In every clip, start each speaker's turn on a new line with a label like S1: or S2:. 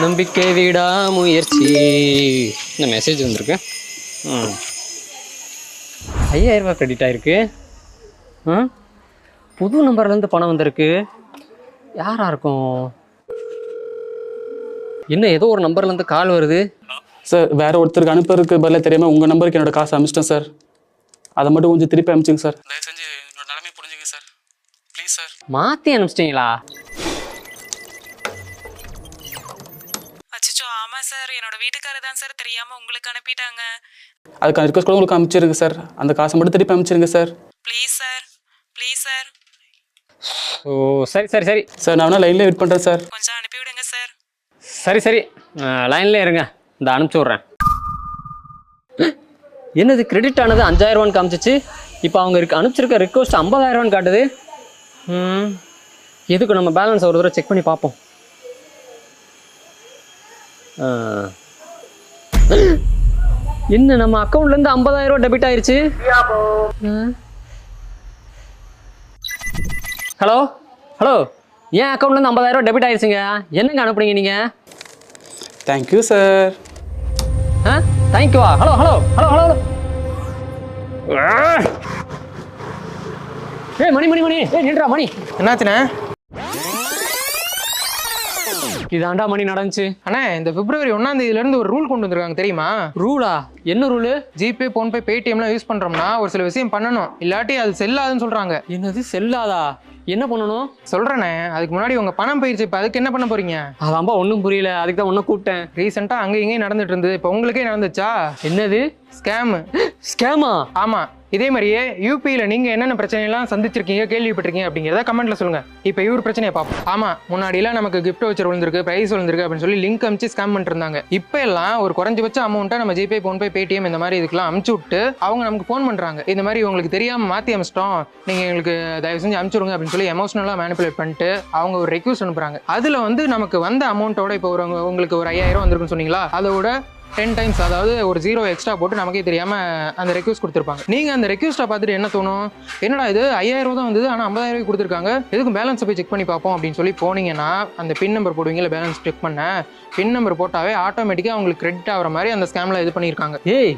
S1: நம்பிக்கை விடா முயற்சி. இந்த மெசேஜ் வந்திருக்கு. ம். ஐயாயிரம் ரூபாய் கிரெடிட் ஆயிருக்கு. ஆ? புது நம்பர்லேருந்து பணம் வந்திருக்கு. யாரா இருக்கும்? என்ன ஏதோ ஒரு நம்பர்லேருந்து கால் வருது.
S2: சார் வேற ஒருத்தருக்கு அனுப்புறதுக்கு பதிலாக தெரியாம உங்க நம்பருக்கு என்னோட காசு அனுப்பிச்சிட்டேன் சார். அதை மட்டும் கொஞ்சம் திருப்பி அனுப்பிச்சுங்க சார். தயவு செஞ்சு என்னோட நிலைமை புரிஞ்சுங்க சார். Please sir.
S1: மாற்றி அனுப்பிச்சிட்டிங்களா?
S3: அச்சச்சோ ஆமா சார். என்னோட வீட்டுக்காரர் தான் சார் தெரியாம உங்களுக்கு அனுப்பிட்டாங்க.
S2: அதுக்கான ரிக்வஸ்ட் கூட உங்களுக்கு அனுப்பிச்சிருங்க சார். அந்த காசை மட்டும் திருப்பி அனுப்பிச்சிருங்க sir.
S3: Please sir. Please sir.
S1: ஓ சரி சரி சரி.
S2: சார் நான் வேணா லைன்லேயே வெயிட் பண்ணுறேன் சார்.
S3: கொஞ்சம் அனுப்பி விடுங்க சார்.
S1: சரி சரி. லைன்ல இருங்க. இந்த அனுப்பிச்சி விட்றேன். என்னது கிரெடிட் ஆனது அஞ்சாயிரரூவான்னு காமிச்சிச்சு? இப்போ அவங்க இருக்கு அனுப்பிச்சிருக்க ரிக்வஸ்ட் ஐம்பதாயிரரூவான்னு காட்டுது. ம். எதுக்கு நம்ம பேலன்ஸ் ஒரு தடவை செக் பண்ணி பார்ப்போம். என்ன நம்ம அக்கௌண்ட்லேருந்து ஐம்பதாயிரரூவா டெபிட் ஆயிருச்சு? ஹலோ ஹலோ ஏன் அக்கௌண்ட்லேருந்து ஐம்பதாயிரரூவா டெபிட் ஆயிருச்சுங்க? என்னங்க அனுப்புனீங்க நீங்கள்
S2: தேங்க்யூ சார்
S1: ஆ? தேங்க்யூவா ஹலோ ஹலோ ஹலோ ஹலோ ஏய் மணி மணி மணி. ஏய் நின்றா மணி.
S4: என்னாச்சுண்ணே?
S1: இதாண்டா மணி நடந்துச்சு.
S4: அண்ணே இந்த பிப்ரவரி ஒன்றாம் தேதியிலேருந்து ஒரு ரூல் கொண்டு வந்திருக்காங்க தெரியுமா?
S1: ரூலா? என்ன ரூலு?
S4: ஜிபே ஃபோன்பே பேடிஎம்லாம் யூஸ் பண்ணுறோம்னா ஒரு சில விஷயம் பண்ணணும். இல்லாட்டி அது செல்லாதுன்னு சொல்கிறாங்க
S1: என்னது செல்லாதா? என்ன பண்ணணும்?
S4: சொல்கிறேண்ணே அதுக்கு முன்னாடி உங்கள் பணம் போயிடுச்சு இப்போ அதுக்கு என்ன பண்ண போகிறீங்க
S1: அதான்பா ஒன்றும் புரியல. அதுக்கு தான் ஒன்றும் கூப்பிட்டேன்.
S4: ரீசெண்டாக அங்கே இங்கேயும் நடந்துட்டு இருந்தது இப்போ உங்களுக்கே நடந்துச்சா?
S1: என்னது?
S4: ஸ்கேமு
S1: ஸ்கேமா
S4: ஆமாம் இதே மாதிரியே யூபியில் நீங்கள் என்னென்ன பிரச்சனைலாம் சந்திச்சிருக்கீங்க கேள்விப்பட்டிருக்கீங்க அப்படிங்கிறத கமெண்ட்ல சொல்லுங்கள் இப்போ இவர் பிரச்சனையை பார்ப்போம். ஆமாம் முன்னாடிலாம் நமக்கு கிஃப்ட் வச்சர் விழுந்திருக்கு ப்ரைஸ் விழுந்திருக்கு அப்படின்னு சொல்லி லிங்க் அமிச்சு ஸ்கேம் பண்ணிட்டு இருந்தாங்க இப்போ எல்லாம் ஒரு குறைஞ்சபட்ச அமௌண்ட்டை நம்ம ஜிபே ஃபோன்பே பேடிஎம் இந்த மாதிரி இதுக்கெல்லாம் அமுச்சு விட்டு அவங்க நமக்கு ஃபோன் பண்ணுறாங்க இந்த மாதிரி உங்களுக்கு தெரியாமல் மாற்றி அமிச்சிட்டோம். நீங்கள் எங்களுக்கு தயவு செஞ்சு அமுச்சுடுங்க அப்படின்னு சொல்லி எமோஷனலாக மேனிப்புலேட் பண்ணிட்டு அவங்க ஒரு ரெக்யூஸ்ட் அனுப்புறாங்க. அதில் வந்து நமக்கு வந்த அமௌண்ட்டோட இப்போ ஒரு உங்களுக்கு ஒரு ஐயாயிரம் வந்திருக்குன்னு சொன்னீங்களா? அதோட டென் டைம்ஸ் அதாவது ஒரு ஜீரோ எக்ஸ்ட்ரா போட்டு நமக்கே தெரியாமல் அந்த ரெக்யூஸ்ட் கொடுத்துருப்பாங்க. நீங்கள் அந்த ரெக்யூஸ்ட்டை பார்த்துட்டு என்ன தோணும்? என்னடா இது? ஐயாயிரம் ரூபா தான் வந்தது ஆனால் ஐம்பதாயிரம் ரூபாய் கொடுத்துருக்காங்க. எதுக்கும் பேலன்ஸை போய் செக் பண்ணி பார்ப்போம் அப்படின்னு சொல்லி போனீங்கன்னா அந்த பின் நம்பர் போடுவீங்களா பேலன்ஸ் செக் பண்ண? பின் நம்பர் போட்டாவே ஆட்டோமேட்டிக்காக அவங்களுக்கு கிரெடிட் ஆகிற மாதிரி அந்த ஸ்கேமில் இது பண்ணியிருக்காங்க.
S1: ஏய்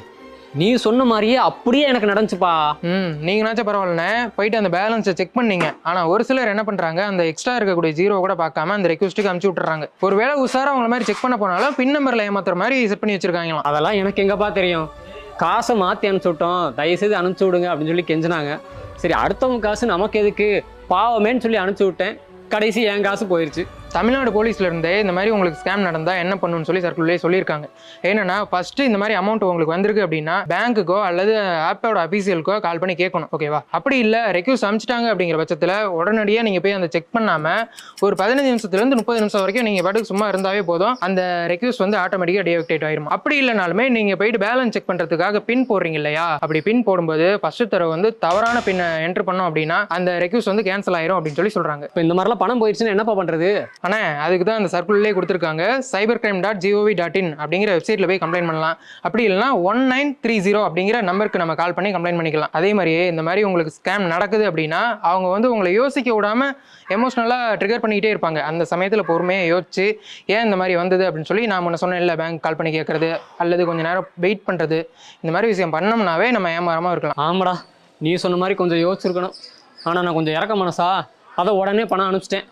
S1: நீ சொன்ன மாதிரியே அப்படியே எனக்கு நடந்துச்சுப்பா.
S4: ம் நீங்களாச்சும் பரவாயில்லண்ணே. போயிட்டு அந்த பேலன்ஸை செக் பண்ணீங்க. ஆனால் ஒரு சிலர் என்ன பண்ணுறாங்க அந்த எக்ஸ்ட்ரா இருக்கக்கூடிய ஜீரோ கூட பார்க்காம அந்த ரெக்வஸ்ட்டுக்கு அமுச்சு விட்டுறாங்க. ஒரு வேளை உசாரா அவங்கள மாதிரி செக் பண்ண போனாலும் பின் நம்பரில் ஏமாத்துற மாதிரி செட் பண்ணி வச்சிருக்காங்களாம்.
S1: அதெல்லாம் எனக்கு எங்கப்பா தெரியும்? காசை மாற்றி அனுப்பிச்சி விட்டோம் தயவுசெய்து அனுப்பிச்சி விடுங்க அப்படின்னு சொல்லி கெஞ்சினாங்க. சரி அடுத்தவங்க காசு நமக்கு எதுக்கு? பாவமேன்னு சொல்லி அனுப்பிச்சி விட்டேன். கடைசி என் காசு போயிருச்சு.
S4: தமிழ்நாடு போலீஸ்லேருந்தே இந்த மாதிரி உங்களுக்கு ஸ்கேம் நடந்தால் என்ன பண்ணணும்னு சொல்லி சர்க்குலரே சொல்லியிருக்காங்க. ஏன்னா ஃபஸ்ட்டு இந்த மாதிரி அமௌண்ட் உங்களுக்கு வந்திருக்கு அப்படின்னா பேங்க்குக்கோ அல்லது ஆப்போட அஃபீஷியலுக்கோ கால் பண்ணி கேட்கணும் ஓகேவா அப்படி இல்லை ரெக்யூஸ் அமிச்சிட்டாங்க அப்படிங்கிற பட்சத்தில் உடனடியாக நீங்கள் போய் அந்த செக் பண்ணாமல் ஒரு பதினஞ்சு நிமிஷத்துலேருந்து முப்பது நிமிஷம் வரைக்கும் நீங்கள் பாட்டுக்கு சும்மா இருந்தாவே போதும். அந்த ரெக்யூஸ் வந்து ஆட்டோமேட்டிக்காக டிஆக்டேட் ஆயிரும்? அப்படி இல்லைனாலுமே நீங்கள் போயிட்டு பேலன்ஸ் செக் பண்ணுறதுக்காக பின் போடுறீங்க இல்லையா? அப்படி பின் போடும்போது ஃபஸ்ட்டு தடவை வந்து தவறான பின்னை என்ட்ரு பண்ணோம் அப்படின்னா அந்த ரெக்யூஸ் வந்து கேன்சல் ஆயிரும் அப்படின்னு சொல்லி சொல்கிறாங்க
S1: இப்போ இந்த மாதிரிலாம் பணம் போயிடுச்சுன்னா என்னப்பா பண்ணுறது
S4: ஆனால் அதுக்கு தான் அந்த சர்க்குலர்லேயே கொடுத்துருக்காங்க. Cyber crime dot GOV dot in அப்படிங்கிற வெப்சைட்டில் போய் கம்ப்ளைண்ட் பண்ணலாம். அப்படி இல்லைனா ஒன் நைன் த்ரீ ஜீரோ அப்படிங்கிற நம்பருக்கு நம்ம கால் பண்ணி கம்ப்ளைண்ட் பண்ணிக்கலாம். அதே மாதிரியே இந்த மாதிரி உங்களுக்கு ஸ்கேம் நடக்குது அப்படின்னா அவங்க வந்து உங்களை யோசிக்க விடாம எமோஷ்னலாக ட்ரிகர் பண்ணிக்கிட்டே இருப்பாங்க. அந்த சமயத்தில் பொறுமையாக யோசிச்சு ஏன் இந்த மாதிரி வந்தது? அப்படின்னு சொல்லி நான் முன்ன சொன்னேன் இல்லை பேங்க் கால் பண்ணி கேட்கறது அல்லது கொஞ்சம் நேரம் வெயிட் பண்ணுறது இந்த மாதிரி விஷயம் பண்ணோம்னாவே நம்ம ஏமாறாமல் இருக்கலாம்.
S1: ஆமாடா நீ சொன்ன மாதிரி கொஞ்சம் யோசிச்சிருக்கணும். ஆனால் நான் கொஞ்சம் இறக்க மனசா அதை உடனே பணம் அனுப்பிச்சிட்டேன்.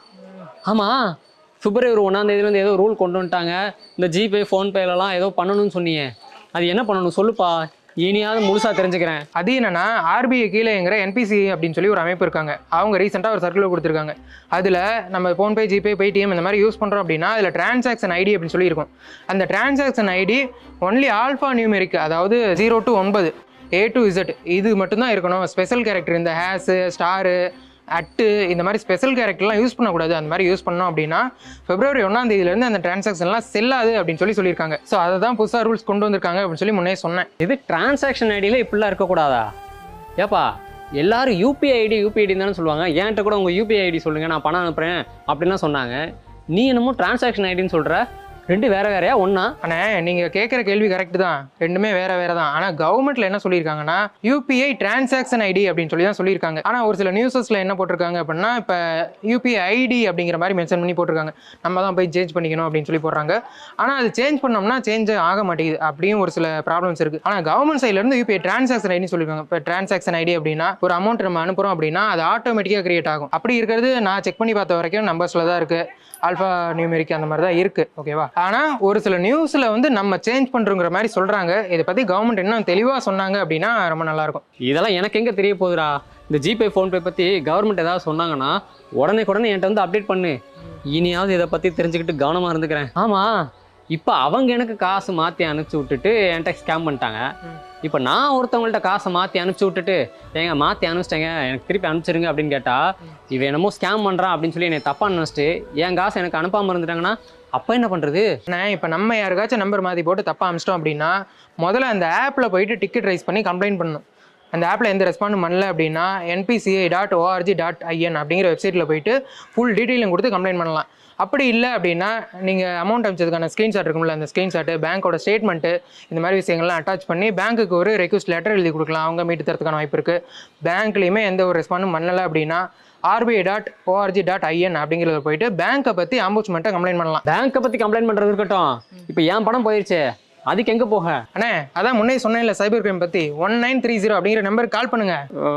S1: ஆமாம் பிப்ரவரி ஒன்றாந்தேதியிலேருந்து ஏதோ ரூல் கொண்டு வந்துட்டாங்க. இந்த ஜிபே ஃபோன்பேலலாம் ஏதோ பண்ணணும்னு சொன்னீங்க. அது என்ன பண்ணணும் சொல்லுப்பா. இனியாவது முழுசாக தெரிஞ்சுக்கிறேன்.
S4: அது என்னன்னா ஆர்பிஐ கீழேங்கிற என்பிசி அப்படின்னு சொல்லி ஒரு அமைப்பு இருக்காங்க. அவங்க ரீசெண்டாக ஒரு சர்க்குலர் கொடுத்துருக்காங்க. அதில் நம்ம ஃபோன்பே ஜிபே பேடிஎம் இந்த மாதிரி யூஸ் பண்ணுறோம் அப்படின்னா அதில் டிரான்சாக்ஷன் ஐடி அப்படின்னு சொல்லியிருக்கும் அந்த transaction ID only alpha numeric அதாவது ஜீரோ டு ஒன்பது ஏ டு இசட் இது மட்டும்தான் இருக்கணும். ஸ்பெஷல் கேரக்டர் இந்த ஹேஸு ஸ்டாரு அட்டு இந்த மாதிரி ஸ்பெஷல் கேரக்டர்லாம் யூஸ் பண்ணக்கூடாது. அந்த மாதிரி யூஸ் பண்ணோம் அப்படின்னா பிப்ரவரி ஒன்றாம் தேதியிலேருந்து அந்த டிரான்சாக்ஷன்லாம் செல்லாது அப்படின்னு சொல்லி சொல்லியிருக்காங்க. ஸோ அதை தான் புதுசாக ரூல்ஸ் கொண்டு வந்திருக்காங்க அப்படின்னு சொல்லி முன்னே சொன்னேன்.
S1: இது டிரான்சாக்ஷன் ஐடியில் இப்படிலாம் இருக்கக்கூடாதா? ஏப்பா எல்லாரும் யூபிஐ ஐடி யூபிஐ ஐடி தானே சொல்லுவாங்க. என்கிட்ட கூட உங்கள் யூபிஐ ஐடி சொல்லுங்கள் நான் பணம் அனுப்புகிறேன் அப்படின்லாம் சொன்னாங்க. நீ என்னமோ டிரான்சாக்ஷன் ஐடின்னு சொல்கிற ரெண்டு வேற வேறையா? ஒன்னா
S4: அண்ணே நீங்க கேட்குற கேள்வி கரெக்ட் தான். ரெண்டுமே வேற வேற தான். ஆனா கவர்மெண்ட்ல என்ன சொல்லியிருக்காங்கன்னா யூபிஐ டிரான்சாக்ஷன் ஐடி அப்படின்னு சொல்லி தான் சொல்லியிருக்காங்க. ஆனா ஒரு சில நியூஸஸ்ல என்ன போட்டிருக்காங்க அப்படின்னா இப்ப யூபிஐ ஐடி அப்படிங்கிற மாதிரி மென்ஷன் பண்ணி போட்டிருக்காங்க. நம்ம தான் போய் சேஞ்ச் பண்ணிக்கணும் அப்படின்னு சொல்லி போடுறாங்க. ஆனா அது சேஞ்ச் பண்ணோம்னா சேஞ்ச் ஆக மாட்டேங்குது. அப்படியும் ஒரு சில ப்ராப்ளம்ஸ் இருக்கு. ஆனா கவர்மெண்ட் சைட்ல இருந்து யூபிஐ டிரான்சாக்ஷன் ஐடி சொல்லியிருக்காங்க இப்போ டிரான்சாக்ஷன் ஐடி அப்படின்னா ஒரு அமௌண்ட் நம்ம அனுப்புறோம் அப்படின்னா அது ஆட்டோமேட்டிக்காக கிரியேட் ஆகும். அப்படி இருக்கிறது நான் செக் பண்ணி பார்த்த வரைக்கும் நம்பர்ஸ்ல தான் இருக்கு. ஆல்ஃபா நியூமெரிக் அந்த மாதிரி தான் இருக்கு. ஓகேவா ஆனா ஒரு சில நியூஸ்ல வந்து நம்ம சேஞ்ச் பண்றோங்கிற மாதிரி சொல்றாங்க. இதை பத்தி கவர்மெண்ட் இன்னும் தெளிவா சொன்னாங்க அப்படின்னா ரொம்ப நல்லா இருக்கும்
S1: இதெல்லாம் எனக்கு எங்க தெரிய போகுதுடா? இந்த ஜிபே ஃபோன்பே பத்தி கவர்மெண்ட் ஏதாவது சொன்னாங்கன்னா உடனே உடனே என்கிட்ட வந்து அப்டேட் பண்ணு. இனியாவது இதை பத்தி தெரிஞ்சுக்கிட்டு கவனமா இருந்துக்கிறேன். ஆமா. இப்போ அவங்க எனக்கு காசு மாத்தி அனுப்பிச்சு விட்டுட்டு என்கிட்ட ஸ்கேம் பண்ணிட்டாங்க. இப்போ நான் ஒருத்தவங்கள்ட்ட காசை மாத்தி அனுப்பிச்சு விட்டுட்டு ஏங்க மாத்தி அனுப்பிச்சிட்டேங்க எனக்கு திருப்பி அனுப்பிச்சிருங்க அப்படின்னு கேட்டா இவன் என்னமோ ஸ்கேம் பண்றான் அப்படின்னு சொல்லி என்னை தப்பா நினைச்சிட்டு என் காசை எனக்கு அனுப்பாம இருந்துட்டாங்கன்னா அப்போ என்ன பண்ணுறது
S4: நான் இப்போ நம்ம யாருக்காச்சும் நம்பர் மாதிரி போட்டு தப்பாக அமிச்சிட்டோம் அப்படின்னா முதல்ல அந்த ஆப்பில் போயிட்டு டிக்கெட் ரைஸ் பண்ணி கம்ப்ளைண்ட் பண்ணணும். அந்த ஆப்பில் எந்த ரெஸ்பாண்டும் பண்ணல அப்படின்னா NPCI dot ORG dot IN அப்படிங்கிற வெப்சைட்டில் போயிட்டு ஃபுல் டீட்டெயிலும் கொடுத்து கம்ப்ளைண்ட் பண்ணலாம். அப்படி இல்லை அப்படின்னா நீங்கள் அமௌண்ட் அமிச்சதுக்கான ஸ்க்ரீன்ஷாட் இருக்கும்ல அந்த ஸ்க்ரீன்ஷாட்டு பேங்க்கோட ஸ்டேட்மெண்ட்டு இந்த மாதிரி விஷயங்கள்லாம் அட்டாச் பண்ணி பேங்க்குக்கு ஒரு ரெக்வஸ்ட் லெட்டர் எழுதி கொடுக்கலாம். அவங்க மீட்டு தரத்துக்கான வாய்ப்பு இருக்குது பேங்க்லேயுமே எந்த ஒரு ரெஸ்பாண்டும் பண்ணலை அப்படின்னா RBI dot ORG dot IN அப்படிங்கிறத போயிட்டு பேங்க்கை பற்றி ஆம்பூச்மெண்ட்டை கம்ப்ளைண்ட் பண்ணலாம்.
S1: பேங்க்கை பத்தி கம்ப்ளைண்ட் பண்றது இருக்கட்டும். இப்போ என் பணம் போயிருச்சே? அதுக்கு எங்க போக?
S4: அண்ணே அதான் முன்னே சொன்னேன்ல சைபர் கிரைம் பற்றி ஒன் நைன் த்ரீ ஜீரோ அப்படிங்கிற நம்பருக்கு கால் பண்ணுங்க.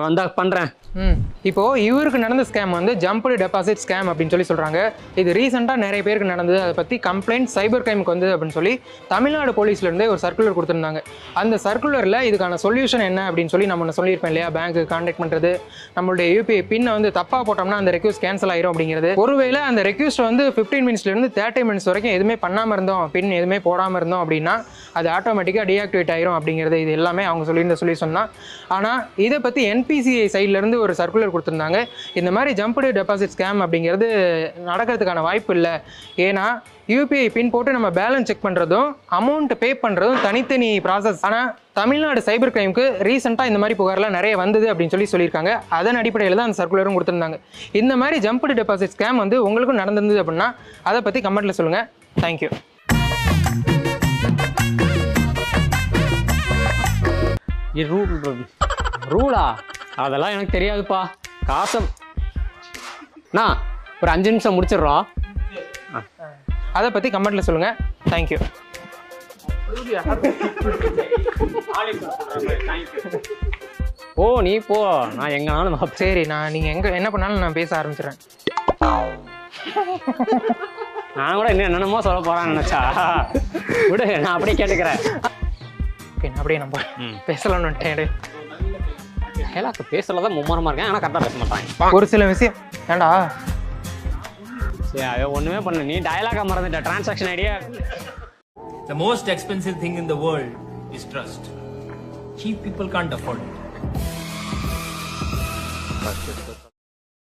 S1: அந்த பண்றேன்.
S4: ம். இப்போ இவருக்கு நடந்த ஸ்கேம் வந்து ஜம்ப்டு டெபாசிட் ஸ்கேம் அப்படின்னு சொல்லி சொல்றாங்க. இது ரீசெண்டாக நிறைய பேருக்கு நடந்தது. அதை பற்றி கம்ப்ளைண்ட் சைபர் கிரைமுக்கு வந்தது அப்படின்னு சொல்லி தமிழ்நாடு போலீஸ்ல இருந்தே ஒரு சர்க்குலர் கொடுத்துருந்தாங்க. அந்த சர்க்குலரில் இதுக்கான சொல்யூஷன் என்ன அப்படின்னு சொல்லி நம்ம ஒன்று சொல்லியிருப்பேன் இல்லையா? பேங்க்கு கான்டாக்ட் பண்ணுறது நம்மளுடைய யூபிஐ பின்னை வந்து தப்பாக போட்டோம்னா அந்த ரெக்யூஸ்ட் கேன்சல் ஆயிரும் அப்படிங்கிறது. ஒருவேளை அந்த ரெக்யூஸ்ட் வந்து ஃபிஃப்டீன் மினிட்ஸ்லேருந்து தேர்ட்டி மினிட்ஸ் வரைக்கும் எதுவுமே பண்ணாமல் இருந்தோம் பின் எதுவுமே போடாமல் இருந்தோம் அப்படின்னா அது ஆட்டோமேட்டிக்காக டீஆக்டிவேட் ஆயிரும் அப்படிங்கிறது இது எல்லாமே அவங்க சொல்லியிருந்த சொல்லி சொன்னால் ஆனால் இதை பற்றி என்பிசிஐ சைட்லேருந்து ஒரு சர்க்குலர் கொடுத்துருந்தாங்க. இந்த மாதிரி ஜம்ப்டு டெபாசிட் ஸ்கேம் அப்படிங்கிறது நடக்கிறதுக்கான வாய்ப்பு இல்லை. ஏன்னா யூபிஐ பின் போட்டு நம்ம பேலன்ஸ் செக் பண்ணுறதும் அமௌண்ட் பே பண்ணுறதும் தனித்தனி ப்ராசஸ் ஆனால் தமிழ்நாடு சைபர் கிரைமுக்கு ரீசெண்டாக இந்த மாதிரி புகார்லாம் நிறைய வந்தது அப்படின்னு சொல்லி சொல்லியிருக்காங்க. அதன் அடிப்படையில் தான் அந்த சர்க்குலரும் கொடுத்துருந்தாங்க. இந்த மாதிரி ஜம்ப்டு டெபாசிட் ஸ்கேம் வந்து உங்களுக்கும் நடந்திருந்தது அப்படின்னா அதை பற்றி கமெண்ட்டில் சொல்லுங்கள் தேங்க்யூ
S1: ரூல் ரூலா? அதெல்லாம் எனக்கு தெரியாதுப்பா. காசம். நான் ஒரு அஞ்சு நிமிஷம் முடிச்சிடுறோம்.
S4: அதை பற்றி கமெண்ட்டில் சொல்லுங்கள் தேங்க்யூ
S1: ஓ நீ போ. நான் எங்கனாலும்.
S4: சரி நான் நீங்கள் எங்கே என்ன பண்ணாலும் நான் பேச ஆரம்பிச்சிடுறேன்.
S1: நான் கூட இன்னும் என்னென்னமோ சொல்ல போறான்னு நினைச்சா. விடு நான் அப்படியே கேட்டுக்கிறேன்.
S4: ஓகே அப்படியே நம்ம பேசலாம்னு
S1: பேசல தான் மும்மரமா இருக்கேன். ஆனால் கரெக்டாக பேச மாட்டாங்க.
S4: ஒரு சில விஷயம் ஏண்டா
S1: ஒண்ணுமே பண்ணல. நீ டயலாக மறந்துட்ட. டிரான்சாக்ஷன் ஐடியா
S5: The most expensive thing in the world is trust. Cheap people can't afford it.